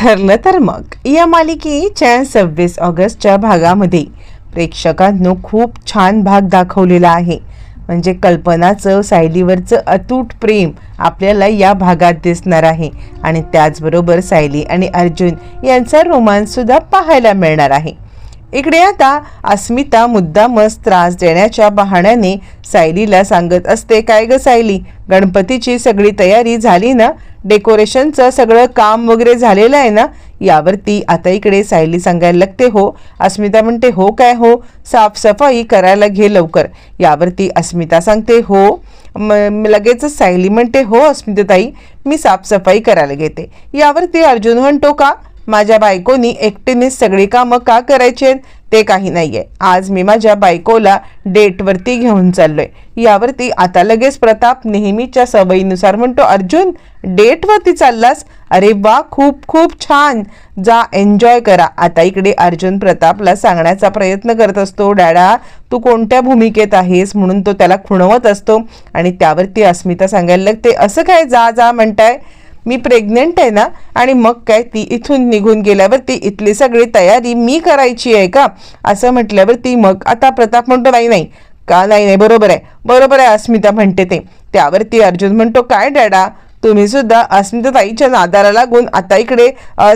ठरलं तर मग. या मालिकेच्या सव्वीस ऑगस्टच्या भागामध्ये प्रेक्षकांनो खूप छान भाग दाखवलेला आहे. म्हणजे कल्पनाचं सायलीवरचं अतूट प्रेम आपल्याला या भागात दिसणार आहे. आणि त्याचबरोबर सायली आणि अर्जुन यांचा रोमांससुद्धा पाहायला मिळणार आहे. इकडे आता अस्मिता मुद्दामच त्रास देण्याच्या बहाण्याने सायलीला सांगत असते काय ग सायली? गणपतीची सगळी तयारी झाली ना? डेकोरेशनचं सगळं काम वगैरे झालेलं आहे ना यावरती आता इकडे सायली सांगायला लागते हो अस्मिता म्हणते हो काय हो साफसफाई करायला घे लवकर. यावरती अस्मिता सांगते हो म लगेचच सायली म्हणते हो अस्मिताताई मी साफसफाई करायला घेते. यावरती अर्जुन म्हणतो का माझ्या बायकोनी एकटीनेच सगळी कामं का करायची आहेत? ते काही नाहीये. आज मी माझ्या बायकोला डेटवरती घेऊन चाललोय. यावरती आता लगेच प्रताप नेहमीच्या सवयीनुसार म्हणतो अर्जुन डेटवरती चाललास? अरे वा खूप खूप छान! जा एन्जॉय करा. आता इकडे अर्जुन प्रतापला सांगण्याचा प्रयत्न करत असतो डॅडा तू कोणत्या भूमिकेत आहेस? म्हणून तो त्याला खुणवत असतो. आणि त्यावरती अस्मिता सांगायला लागते असं काय जा जा म्हणताय? मी प्रेग्नेंट आहे ना आणि मग काय ती इथून निघून गेल्यावरती इथली सगळी तयारी मी करायची आहे का? असं म्हटल्यावरती मग आता प्रताप म्हणतो नाही नाही का नाही नाही बरोबर आहे बरोबर आहे अस्मिता म्हणते ते. त्यावरती अर्जुन म्हणतो काय डॅडा तुम्ही सुद्धा अस्मिता ताईच्या नादाला लागून आता इकडे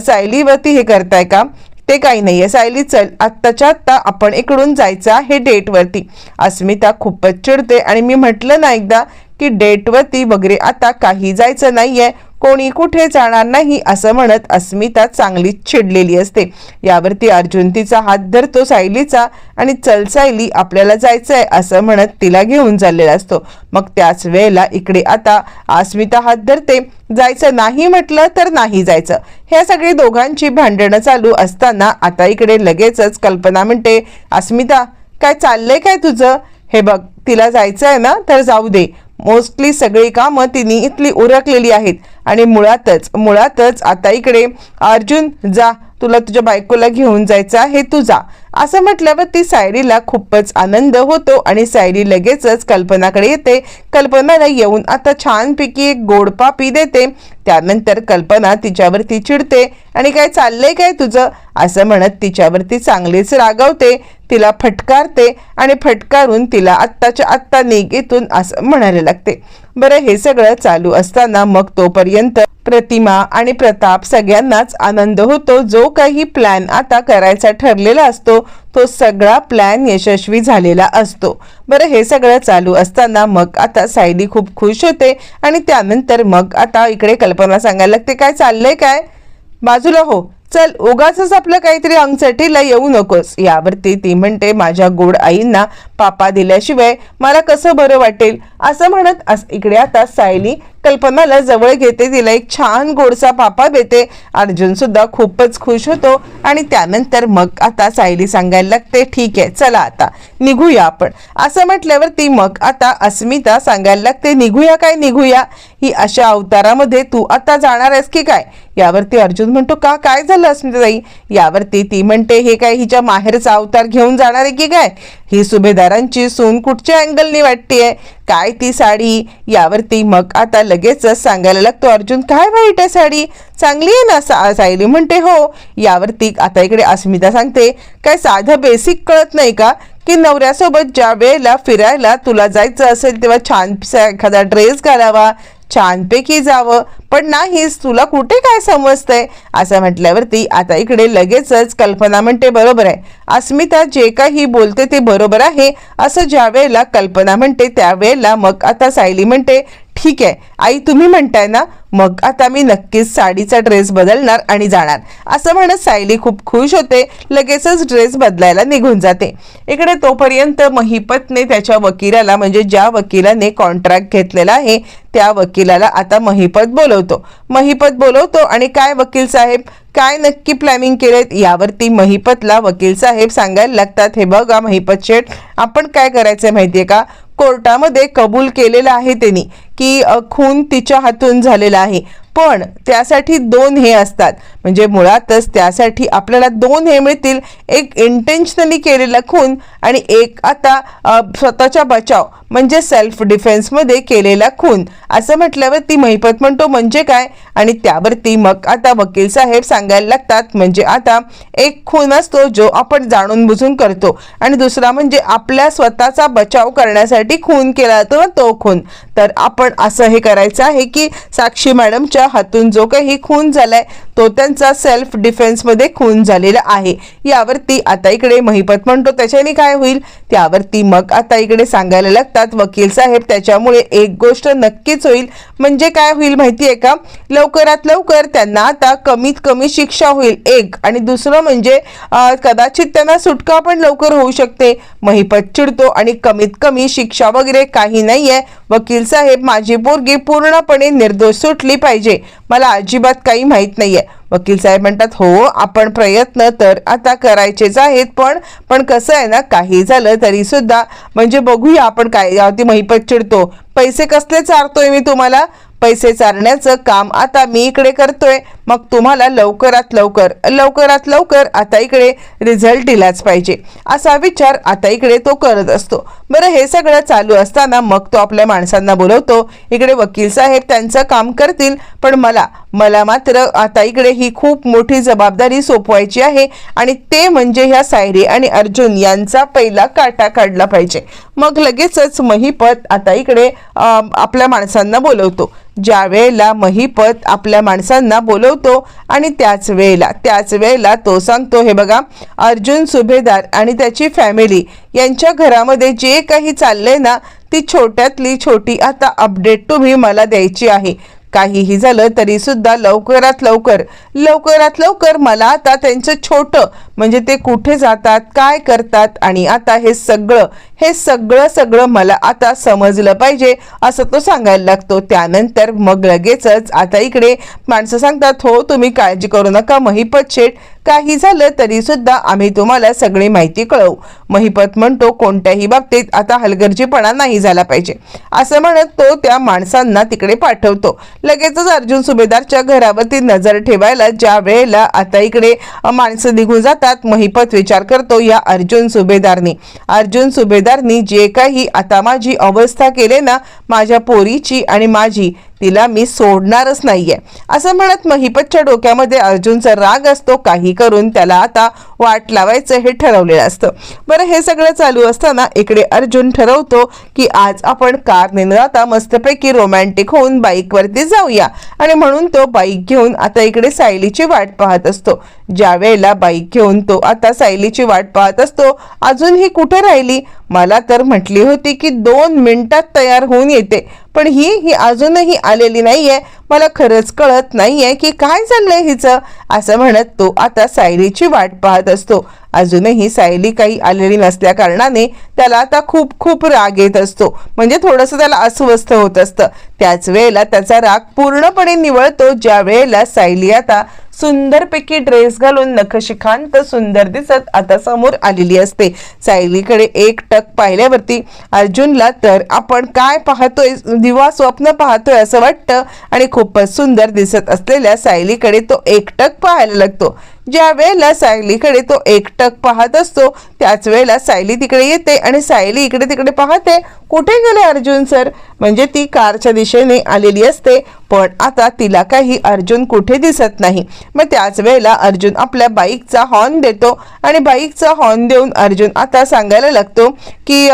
सायलीवरती हे करताय का? ते काही नाही आहे सायली चल आत्ताच्या आत्ता आपण इकडून जायचं आहे डेटवरती. अस्मिता खूपच चिडते आणि मी म्हटलं ना एकदा की डेटवरती वगैरे आता काही जायचं नाही आहे कोणी कुठे जाणार नाही असं म्हणत अस्मिता चांगलीच चिडलेली असते. यावरती अर्जुन तिचा हात धरतो सायलीचा आणि चल सायली आपल्याला जायचं आहे असं म्हणत तिला घेऊन चाललेला असतो. मग त्याच वेळेला इकडे आता अस्मिता हात धरते. जायचं नाही म्हटलं तर नाही जायचं. ह्या सगळी दोघांची भांडणं चालू असताना आता इकडे लगेचच कल्पना म्हणते अस्मिता काय चाललंय काय तुझं? हे बघ तिला जायचं आहे ना तर जाऊ दे. मोस्टली सगळी कामं तिने इथली उरकलेली आहेत. आणि मुळातच मुळातच आता इकडे अर्जुन जा तुला तुझ्या बायकोला घेऊन जायचं आहे तू जा. असं म्हटल्यावर ती सायरीला खूपच आनंद होतो आणि सायरी लगेचच कल्पनाकडे येते. कल्पनाला येऊन आता छानपैकी एक गोडपापी देते. त्यानंतर कल्पना तिच्यावरती चिडते. आणि काय चाललंय काय तुझं? असं म्हणत तिच्यावरती चांगलीच रागवते तिला फटकारते आणि फटकारून तिला आत्ताच्या आत्ता निगेतून असं म्हणायला लागते. बरं हे सगळं चालू असताना मग तोपर्यंत प्रतिमा आणि प्रताप सगळ्यांनाच आनंद होतो. जो काही प्लॅन आता करायचा ठरलेला असतो तो सगळा प्लॅन यशस्वी झालेला असतो. बरं हे सगळं चालू असताना मग आता सायली खूप खुश होते आणि त्यानंतर मग आता इकडे कल्पना सांगायला लागते काय चाललंय काय? बाजूला हो. चल उगाच आपलं काहीतरी अंगचटीला येऊ नकोस. यावरती ती म्हणते माझ्या गोड आईंना पापा दिल्याशिवाय मला कसं बरं वाटेल? असं म्हणत अस इकडे आता सायली कल्पनाला जवळ घेते तिला एक छान गोडसा पापा देते. अर्जुन सुद्धा खूपच खुश होतो आणि त्यानंतर मग आता सायली सांगायला लागते ठीक आहे चला आता निघूया आपण. असं म्हटल्यावर ती मग आता अस्मिता सांगायला लागते निघूया काय निघूया? ही अशा अवतारामध्ये तू आता जाणार आहेस की काय? यावरती अर्जुन म्हणतो का काय झालं अस्मिताई यावरती ती म्हणते हे काय हिच्या माहेरचा अवतार घेऊन जाणार आहे की काय? ही सुभेदारांची सून कुठच्या अँगलनी वाटतेय? काय ती साडी? यावरती मग आता लगेचच सांगायला लागतो अर्जुन काय वाईट आहे साडी? चांगली आहे ना सा सायली म्हणते हो. यावरती आता इकडे अस्मिता सांगते काय साधं बेसिक कळत नाही का? की नवऱ्यासोबत ज्या वेळेला फिरायला तुला जायचं असेल तेव्हा छानसा एखादा ड्रेस घालावा छानपैकी जावं. पण नाहीस तुला कुठे काय समजतंय? असं म्हटल्यावरती आता इकडे लगेचच कल्पना म्हणते बरोबर आहे. अस्मिता जे काही बोलते ते बरोबर आहे. असं ज्या वेळेला कल्पना म्हणते त्यावेळेला मग आता सायली म्हणते ठीक आहे. आई तुम्ही म्हणताय ना मग आता मी नक्कीच साडीचा ड्रेस बदलणार आणि जाणार. असं म्हणत सायली खूप खुश होते. लगेचच ड्रेस बदलायला निघून जाते. इकडे तोपर्यंत महिपतने त्याच्या वकिलाला म्हणजे ज्या वकिलाने कॉन्ट्रॅक्ट घेतलेला आहे त्या वकिलाला आता महिपत बोलवतो. महिपत बोलवतो आणि काय वकील साहेब? काय नक्की प्लॅनिंग केलेत? यावरती महिपतला वकील साहेब सांगायला लागतात हे बघा महिपत शेठ आपण काय करायचं माहिती आहे का? कोर्टामध्ये कबूल केलेलं आहे त्यांनी की खून तिच्या हातून झालेला आहे. पण त्यासाठी दोन हे असतात. म्हणजे मुळातच त्यासाठी आपल्याला दोन हे मिळतील. एक इंटेन्शनली केलेला खून आणि एक आता स्वतःचा बचाव म्हणजे सेल्फ डिफेन्समध्ये केलेला खून असं म्हटल्यावर ती महिपत म्हणतो म्हणजे काय? आणि त्यावरती मग आता वकील साहेब सांगायला लागतात म्हणजे आता एक खून असतो जो आपण जाणून बुजून करतो. आणि दुसरा म्हणजे आपल्या स्वतःचा बचाव करण्यासाठी खून केला जातो ना तो खून. तर आपण असं हे करायचं आहे की साक्षी मॅडमच्या हातून जो काही खून झालाय तो त्यांचा सेल्फ डिफेन्समध्ये खून झालेला आहे. यावरती आता इकडे महिपत म्हणतो त्याच्याने काय होईल? त्यावरती मग आता इकडे सांगायला लागतात वकील साहेब त्याच्यामुळे एक गोष्ट नक्कीच होईल. म्हणजे काय होईल माहिती आहे का? लवकरात लवकर त्यांना आता कमीत कमी शिक्षा होईल एक. आणि दुसरं म्हणजे कदाचित त्यांना सुटका पण लवकर होऊ शकते. महिपत चिडतो आणि कमीत कमी शिक्षा वगैरे काही नाहीये. वकील साहेब माझी पोरगी पूर्णपणे निर्दोष सुटली पाहिजे. मला अजिबात काही माहीत नाहीये. वकील साहेब म्हणतात हो आपण प्रयत्न तर आता करायचेच आहेत पण पण कसं आहे ना काही झालं तरी सुद्धा म्हणजे बघूया आपण काय यावरती महिपत चिडतो. पैसे कसले चारतोय मी तुम्हाला? पैसे चारण्याचं काम आता मी इकडे करतोय. मग तुम्हाला लवकरात लवकर लवकरात लवकर आता इकडे रिझल्ट दिलाच पाहिजे. असा विचार आता इकडे तो करत असतो. बरं हे सगळं चालू असताना मग तो आपल्या माणसांना बोलवतो इकडे वकील साहेब त्यांचं काम करतील पण मला मला मात्र आता इकडे ही खूप मोठी जबाबदारी सोपवायची आहे आणि ते म्हणजे ह्या सायरी आणि अर्जुन यांचा पहिला काटा काढला पाहिजे. मग लगेचच महिपत आता इकडे आपल्या माणसांना बोलवतो. ज्या वेळेला महिपत आपल्या माणसांना बोलवतो आणि त्याच वेळेला त्याच वेळेला तो सांगतो हे बघा अर्जुन सुभेदार आणि त्याची फॅमिली यांच्या घरामध्ये जे काही चाललंय ना ती छोट्यातली छोटी आता अपडेट तुम्ही मला द्यायची आहे. काहीही झालं तरी सुद्धा लवकरात लवकर लवकरात लवकर मला आता त्यांचं छोटं म्हणजे ते कुठे जातात काय करतात आणि आता हे सगळं हे सगळं सगळं मला आता समजलं पाहिजे असं तो सांगायला लागतो. त्यानंतर मग लगेचच आता इकडे माणसं सांगतात हो तुम्ही काळजी करू नका मही शेठ काही झालं तरी सुद्धा आम्ही तुम्हाला सगळी माहिती कळवू. महिपत म्हणतो कोणत्याही बाबतीत आता हलगर्जीपणा नाही झाला पाहिजे. असं म्हणत तो त्या माणसांना तिकडे पाठवतो. लगेचच अर्जुन सुभेदारच्या घरावरती नजर ठेवायला ज्या वेळेला आता इकडे माणसं निघून जातात महिपत विचार करतो या अर्जुन सुभेदारनी. अर्जुन सुभेदारनी जे काही आता माझी अवस्था केले ना माझ्या पोरीची आणि माझी तिला मी सोडणारच नाहीये. असं म्हणत महिपतच्या डोक्यामध्ये अर्जुनचा राग असतो काही करून त्याला आता वाट लावायचं हे ठरवलेलं असतं. बरं हे सगळं चालू असताना इकडे अर्जुन ठरवतो की आज आपण कार न जाता मस्तपैकी रोमॅन्टिक होऊन बाईकवरती जाऊया. आणि म्हणून तो बाईक घेऊन आता इकडे सायलीची वाट पाहत असतो. ज्या वेळेला बाईक घेऊन तो आता सायलीची वाट पाहत असतो अजून ही कुठे राहिली? मला तर म्हटली होती की दोन मिनिटात तयार होऊन येते. पण ही ही अजूनही आलेली नाहीये. मला खरंच कळत नाहीये की काय चाललंय हिचं. असं म्हणत तो आता सायलीची वाट पाहत असतो. अजूनही सायली काही आलेली नसल्या कारणाने त्याला आता खूप खूप राग येत असतो. म्हणजे थोडंसं त्याला अस्वस्थ होत असतं. त्याच वेळेला त्याचा राग पूर्णपणे निवळतो. ज्या वेळेला सायली आता सुंदरपैकी ड्रेस घालून नखशिखांत सुंदर दिसत आता समोर आलेली असते. सायलीकडे एक टक पाहिल्यावरती अर्जुनला तर आपण काय पाहतोय? दिवा स्वप्न पाहतोय असं वाटतं आणि खूपच सुंदर दिसत असलेल्या सायलीकडे तो एकटक पाहायला लागतो. ज्या वेळेला सायलीकडे तो एकटक पाहत असतो. त्याच वेळेला सायली तिकडे येते आणि सायली इकडे तिकडे पाहते कुठे गेले अर्जुन सर? म्हणजे ती कारच्या दिशेने आलेली असते. पण आता तिला काही अर्जुन कुठे दिसत नाही. मग त्याच वेळेला अर्जुन आपल्या बाईकचा हॉर्न देतो आणि बाईकचा हॉर्न देऊन अर्जुन आता सांगायला लागतो की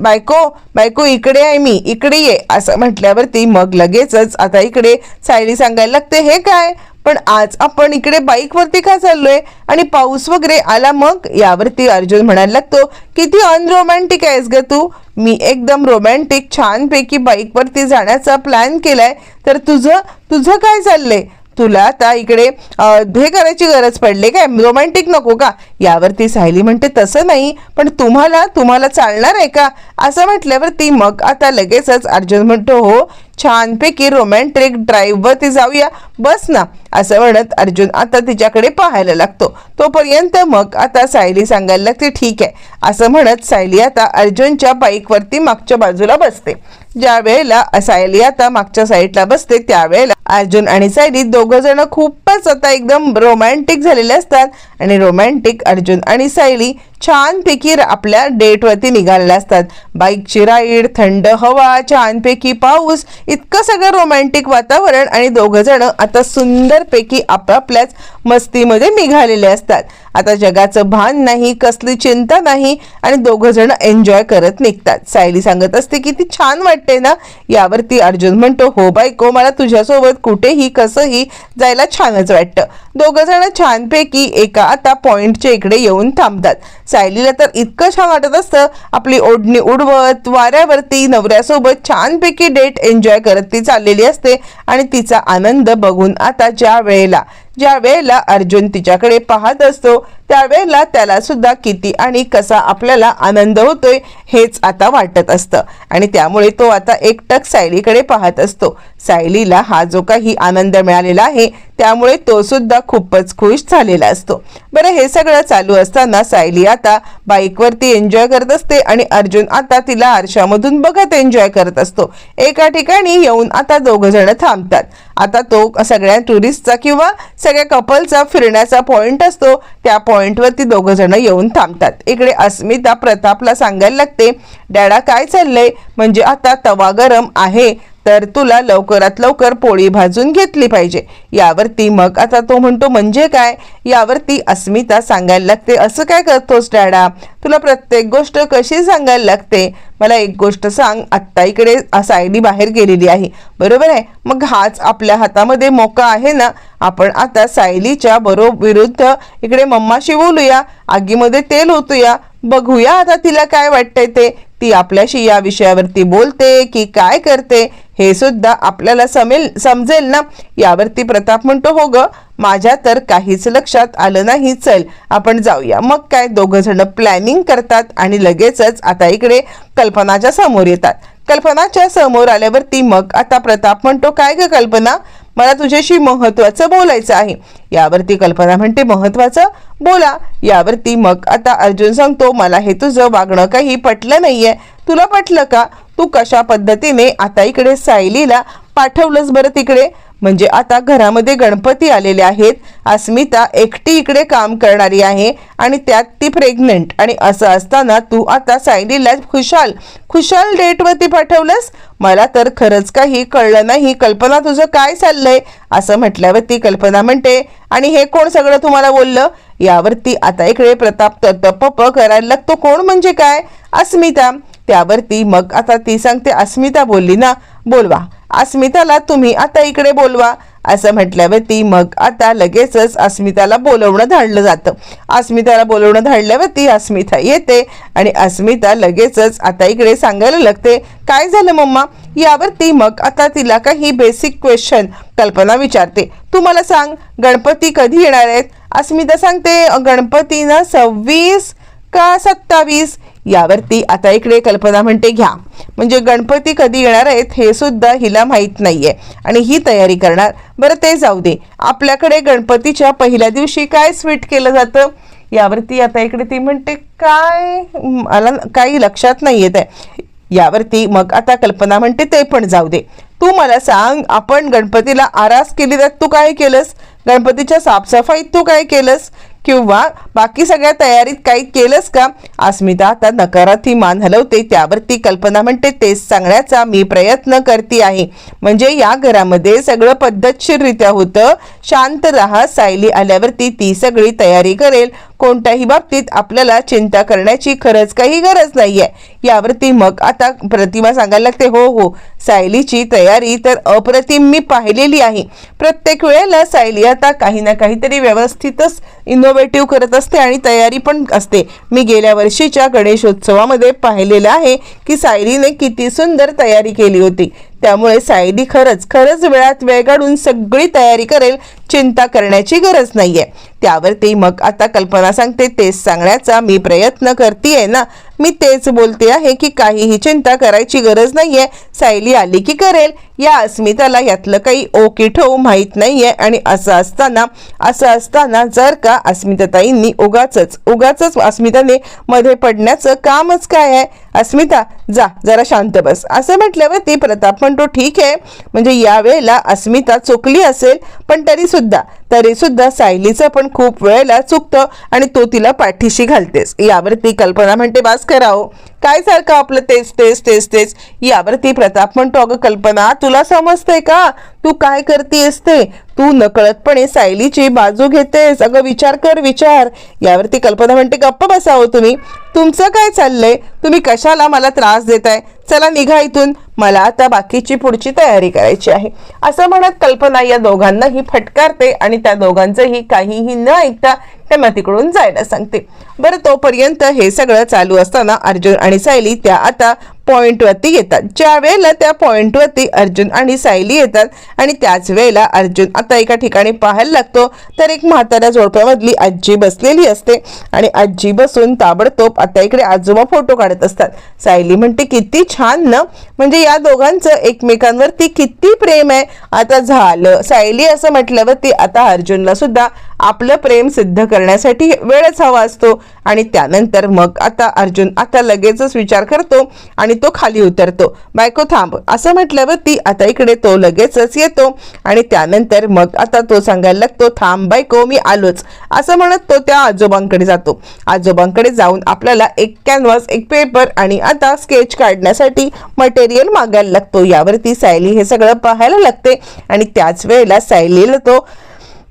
बायको बायको इकडे आहे मी इकडे ये. असं म्हटल्यावरती मग लगेचच आता इकडे सायली सांगायला लागते हे काय? पण आज आपण इकडे बाईकवरती का चाललोय? आणि पाऊस वगैरे आला मग? यावरती अर्जुन म्हणायला लागतो किती अनरोमॅन्टिक आहेस ग तू. मी एकदम रोमॅन्टिक छानपैकी बाईकवरती जाण्याचा प्लॅन केलाय. तर तुझं तुझं काय चाललंय? तुला आता इकडे हे करायची गरज पडली काय? रोमॅन्टिक नको का? यावरती सायली म्हणते तसं नाही पण तुम्हाला तुम्हाला चालणार आहे का? असं म्हटल्यावरती मग आता लगेचच अर्जुन म्हणतो हो छानपैकी रोमॅन्टिक ड्राईव्हवरती जाऊया. बस ना असं म्हणत अर्जुन आता तिच्याकडे पाहायला लागतो. तोपर्यंत मग आता सायली सांगायला लागते ठीक आहे असं म्हणत सायली आता अर्जुनच्या बाईकवरती मागच्या बाजूला बसते. ज्या वेळेला सायली आता मागच्या साईडला बसते त्यावेळेला अर्जुन आणि सायली दोघ जण खूपच आता एकदम रोमॅन्टिक झालेले असतात. आणि रोमॅन्टिक अर्जुन आणि सायली छानपैकी आपल्या डेटवरती निघालेल्या असतात. बाईकची राईड थंड हवा छानपैकी पाऊस इतकं सगळं रोमॅन्टिक वातावरण आणि दोघं जण आता सुंदरपैकी आपापल्याच मस्तीमध्ये निघालेले असतात. आता जगाचं भान नाही कसली चिंता नाही आणि दोघं जण एन्जॉय करत निघतात. सायली सांगत असते की ती छान वाटते ना? यावरती अर्जुन म्हणतो हो बायको मला तुझ्यासोबत कुठेही कसंही जायला छानच वाटतं. दोघं जण छानपैकी एका आता पॉइंटच्या इकडे येऊन थांबतात. सायलीला तर इतकं छान वाटत असतं आपली ओढणी उडवत वाऱ्यावरती नवऱ्यासोबत छानपैकी डेट एन्जॉय करत ती चाललेली असते आणि तिचा आनंद बघून आता ज्या वेळेला ज्या वेळेला अर्जुन तिच्याकडे पाहत असतो त्यावेळेला त्याला सुद्धा किती आणि कसा आपल्याला आनंद होतोय हेच आता वाटत असतं. आणि त्यामुळे तो आता एकटक सायलीकडे पाहत असतो. सायलीला हा जो काही आनंद मिळालेला आहे त्यामुळे तो सुद्धा खूपच खुश झालेला असतो. बरं हे सगळं चालू असताना सायली आता बाईकवरती एन्जॉय करत असते आणि अर्जुन आता तिला आरशामधून बघत एन्जॉय करत असतो. एका ठिकाणी येऊन आता दोघं जण थांबतात. आता तो सगळ्या टुरिस्टचा किंवा सगळ्या कपलचा फिरण्याचा पॉइंट असतो. त्या पॉइंट पॉईंटवरती दोघं जण येऊन थांबतात. इकडे अस्मिता प्रतापला सांगायला लागते डॅडा काय चाललंय? म्हणजे आता तवा गरम आहे तर तुला लवकरात लवकर पोळी भाजून घेतली पाहिजे. यावरती मग आता तो म्हणतो म्हणजे काय? यावरती अस्मिता सांगायला लागते असं काय करतोस डॅडा? तुला प्रत्येक गोष्ट कशी सांगायला लागते? मला एक गोष्ट सांग आत्ता इकडे सायली बाहेर गेलेली आहे. बरोबर आहे? मग हाच आपल्या हातामध्ये मोका आहे ना? आपण आता सायलीच्या बरोबर विरुद्ध इकडे मम्माशी बोलूया आगीमध्ये तेल होतूया बघूया आता तिला काय वाटतंय ते. ती आपल्याशी या विषयावरती बोलते की काय करते हे सुद्धा आपल्याला समेल समजेल ना? यावरती प्रताप म्हणतो हो ग माझ्या तर काहीच लक्षात आलं नाही चल आपण जाऊया. मग काय दोघं जण प्लॅनिंग करतात आणि लगेचच आता इकडे कल्पनाच्या समोर येतात. कल्पनाच्या समोर आल्यावरती मग आता प्रताप म्हणतो काय ग कल्पना? मला तुझ्याशी महत्वाचं बोलायचं आहे. यावरती कल्पना म्हणते महत्वाचं बोला. यावरती मग आता अर्जुन सांगतो मला हे तुझं वागणं काही पटलं नाहीये. तुला पटलं का? तू कशा पद्धतीने आता इकडे सायलीला पाठवलंस बरं तिकडे? म्हणजे आता घरामध्ये गणपती आलेले आहेत. अस्मिता एकटी इकडे काम करणारी आहे आणि त्यात ती प्रेग्नंट आणि असं असताना तू आता सायलीला खुशाल. खुशाल डेटवरती पाठवलंस? मला तर खरंच काही कळलं नाही. कल्पना तुझं काय चाललंय? असं म्हटल्यावर ती कल्पना म्हणते आणि हे कोण सगळं तुम्हाला बोललं? यावरती आता इकडे प्रताप तप करायला लागतो. कोण म्हणजे काय? अस्मिता. त्यावरती मग आता ती सांगते अस्मिता बोलली ना बोलवा. अस्मिताला तुम्ही आता इकडे बोलवा. असं म्हटल्यावरती मग आता लगेचच अस्मिताला बोलवणं धाडलं जातं. अस्मिताला बोलवणं धाडल्यावरती अस्मिता येते आणि अस्मिता लगेचच आता इकडे सांगायला लागते काय झालं मम्मा? यावरती मग आता तिला काही बेसिक क्वेश्चन कल्पना विचारते. तू मला सांग गणपती कधी येणार आहेत? अस्मिता सांगते गणपती ना सव्वीस का सत्तावीस? यावरती आता इकडे कल्पना म्हणते घ्या. म्हणजे गणपती कधी येणार आहेत हे सुद्धा हिला माहीत नाहीये. आणि ही तयारी करणार. बरं ते जाऊ दे. आपल्याकडे गणपतीच्या पहिल्या दिवशी काय स्वीट केलं जातं? यावरती आता इकडे ती म्हणते काय? मला काही लक्षात नाही येत आहे यावरती मग आता कल्पना म्हणते ते पण जाऊ दे. तू मला सांग आपण गणपतीला आरास केली तर तू काय केलंस? गणपतीच्या साफसफाईत तू काय केलंस? किंवा बाकी सगळ्या तयारीत काही केलंच का? अस्मिता आता नकारात ही मान हलवते. त्यावर ती कल्पना म्हणते तेच सांगण्याचा मी प्रयत्न करते आहे. म्हणजे या घरामध्ये सगळं पद्धतशीररित्या होतं. शांत राहा सायली आल्यावरती ती सगळी तयारी करेल. कोणत्याही बाबतीत आपल्याला चिंता करण्याची खरंच काही गरज नाहीये. यावरती मग आता प्रतिमा सांगायला लागते हो हो सायलीची तयारी तर अप्रतिम मी पाहिलेली आहे. प्रत्येक वेळेला सायली आता काही ना काहीतरी व्यवस्थितच इनोव्हेटिव्ह करत असते आणि तयारी पण असते. मी गेल्या वर्षीच्या गणेशोत्सवामध्ये पाहिलेलं आहे की सायलीने किती सुंदर तयारी केली होती. त्यामुळे सायली खरंच खरंच वेळात वेळ काढून सगळी तयारी करेल चिंता करण्याची गरज नाहीये. त्यावरती मग आता कल्पना सांगते तेच सांगण्याचा मी प्रयत्न करतेय ना. मी तेच बोलते आहे की काहीही चिंता करायची गरज नाहीये. सायली आली की करेल. या अस्मिताला यातलं काही ओके ठेवू माहीत नाहीये आणि असं असताना असं असताना जर का अस्मिताताईंनी उगाच उगाच अस्मिताने मध्ये पडण्याचं कामच काय आहे? अस्मिता जा जरा शांत बस. असं म्हटल्यावरती प्रताप म्हणतो ठीक आहे. म्हणजे यावेळेला अस्मिता चुकली असेल पण तरीसुद्धा तरी सुद्धा सायलीचं पण खूप वेळेला चुकतं आणि तो तिला पाठीशी घालतेस. यावरती कल्पना म्हणते बास करावं काय सारखं आपलं तेच तेच तेच तेच? यावर ती प्रताप म्हणतो अगं कल्पना तुला समजते का? तू काय करतेस ते? तू नकळतपणे सायलीची बाजू घेतेस. अगं विचार कर विचार. यावरती कल्पना म्हणते गप्प बसावं हो तुम्ही. तुमचं काय चाललंय? तुम्ही कशाला मला त्रास देताय? चला निघा इथून. मला आता बाकीची पुढची तयारी करायची आहे. असं म्हणत कल्पना या दोघांनाही फटकारते आणि त्या दोघांचंही काहीही न ऐकता त्यांना तिकडून जायला सांगते. बरं तोपर्यंत हे सगळं चालू असताना अर्जुन आणि सायली त्या आता पॉईंटवरती येतात. ज्या वेळेला त्या पॉईंटवरती अर्जुन आणि सायली येतात आणि त्याच वेळेला अर्जुन आता एका ठिकाणी पाहायला लागतो तर एक म्हाताऱ्या झोडप्यामधली आजी बसलेली असते आणि आजी बसून ताबडतोब आता इकडे आजोबा फोटो काढत असतात. सायली म्हणते किती छान ना. म्हणजे या दोघांचं एकमेकांवरती किती प्रेम आहे. आता झालं. सायली असं म्हटल्यावरती आता अर्जुनला सुद्धा आपलं प्रेम सिद्ध करण्यासाठी वेळच हवा असतो. आणि त्यानंतर मग आता अर्जुन आता लगेचच विचार करतो आणि तो खाली उतरतो. बायको थांब. असं म्हटल्यावरती आता इकडे तो लगेचच येतो आणि त्यानंतर मग आता तो सांगायला लागतो थांब बायको मी आलोच. असं म्हणत तो त्या आजोबांकडे जातो. आजोबांकडे जाऊन आपल्याला एक कॅनव्हास एक पेपर आणि आता स्केच काढण्यासाठी मटेरियल मागायला लागतो. यावरती सायली हे सगळं पाहायला लागते आणि त्याच वेळेला सायलीला तो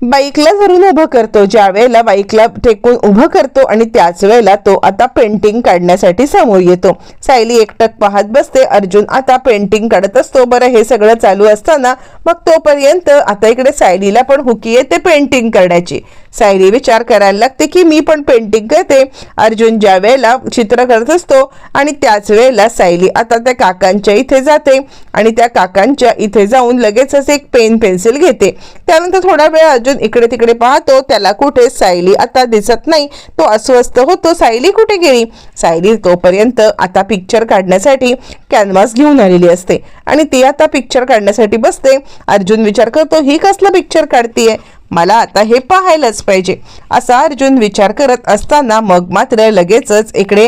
बाईकला धरून उभं करतो. ज्या वेळेला बाईकला टेकून उभं करतो आणि त्याच वेळेला तो आता पेंटिंग काढण्यासाठी समोर येतो. सायली एकटक पाहत बसते. अर्जुन आता पेंटिंग काढत असतो. बरं हे सगळं चालू असताना मग तोपर्यंत आता इकडे सायलीला पण हुकी येते पेंटिंग करण्याची. सायली विचार करायला लागते की मी पण पेंटिंग करते. अर्जुन ज्या वेळेला चित्र करत असतो आणि त्याच वेळेला सायली आता त्या काकांच्या इथे जाते आणि त्या काकांच्या इथे जाऊन लगेचच एक पेन पेन्सिल घेते. त्यानंतर थोडा वेळ अर्जुन इकडे तिकडे पाहतो त्याला कुठे सायली आता दिसत नाही तो अस्वस्थ होतो सायली कुठे गेली? सायली तोपर्यंत आता पिक्चर काढण्यासाठी कॅनव्हास घेऊन आलेली असते आणि ती आता पिक्चर काढण्यासाठी बसते. अर्जुन विचार करतो ही कसला पिक्चर काढतीये? मला आता हे पाहायलाच पाहिजे. असा अर्जुन विचार करत असताना मग मात्र लगेचच इकडे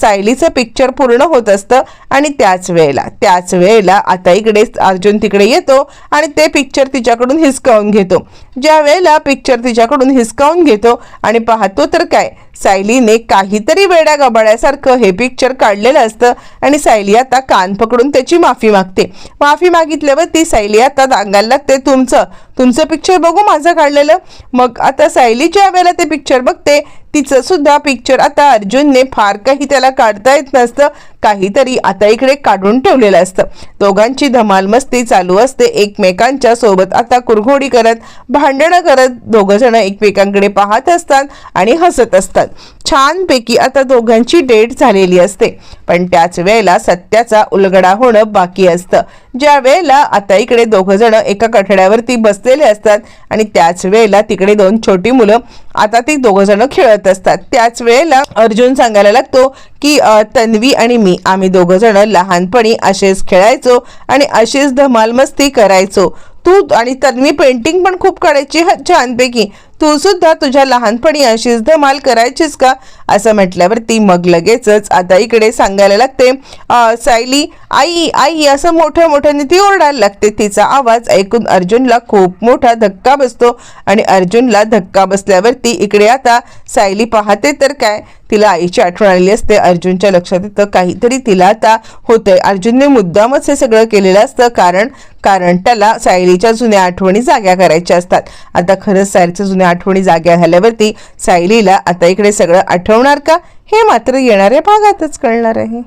सायलीचं पिक्चर पूर्ण होत असतं आणि त्याच वेळेला त्याच वेळेला आता इकडे अर्जुन तिकडे येतो आणि ते पिक्चर तिच्याकडून हिसकावून घेतो. ज्या वेळेला पिक्चर तिच्याकडून हिसकावून घेतो आणि पाहतो तर काय सायलीने काहीतरी वेड्या गबाळ्यासारखं हे पिक्चर काढलेलं असतं आणि सायली आता कान पकडून त्याची माफी मागते. माफी मागितल्यावर ती सायली आता दांगायला लागते तुमचं तुमचं पिक्चर बघू माझं काढलेलं. मग आता सायली ज्यावेळेला ते पिक्चर बघते. तिचं सुद्धा पिक्चर आता अर्जुनने फार काही त्याला काढता येत नसतं. काहीतरी आता इकडे काढून ठेवलेलं असतं. दोघांची धमाल मस्ती चालू असते. एकमेकांच्या सोबत आता कुरघोडी करत भांडणं करत दोघ जण एकमेकांकडे पाहत असतात आणि हसत असतात. छानपैकी आता दोघांची डेट झालेली असते. पण त्याच वेळेला सत्याचा उलगडा होणं बाकी असतं. ज्या वेळेला आता इकडे दोघ जण एका कठड्यावरती बसलेले असतात आणि त्याच वेळेला तिकडे दोन छोटी मुलं आता ती दोघ जण खेळत असतात. त्याच वेळेला अर्जुन सांगायला लागतो की तन्वी आणि मी आम्ही दोघ जण लहानपणी असेच खेळायचो आणि अशीच धमाल मस्ती करायचो. तू आणि तन्वी पेंटिंग पण खूप काढायची छानपैकी. तू सुद्धा तुझ्या लहानपणी अशीच धमाल करायचीस का? असं म्हटल्यावरती मग लगेचच आता इकडे सांगायला लागते सायली आई आई असं मोठ्या मोठ्याने ती ओरडायला लागते. तिचा आवाज ऐकून अर्जुनला खूप मोठा धक्का बसतो आणि अर्जुनला धक्का बसल्यावरती इकडे आता सायली पाहते तर काय? तिला आईची आठवण आलेली असते. अर्जुनच्या लक्षात येतं काहीतरी तिला आता होतंय. अर्जुनने मुद्दामच हे सगळं केलेलं असतं कारण कारण त्याला सायलीच्या जुन्या आठवणी जाग्या करायच्या असतात. आता खरंच सायलीच्या जुन्या आठवणी जाग्या झाल्यावरती सायलीला आता इकडे सगळं आठवणार का? हे मात्र येणाऱ्या भागातच कळणार आहे.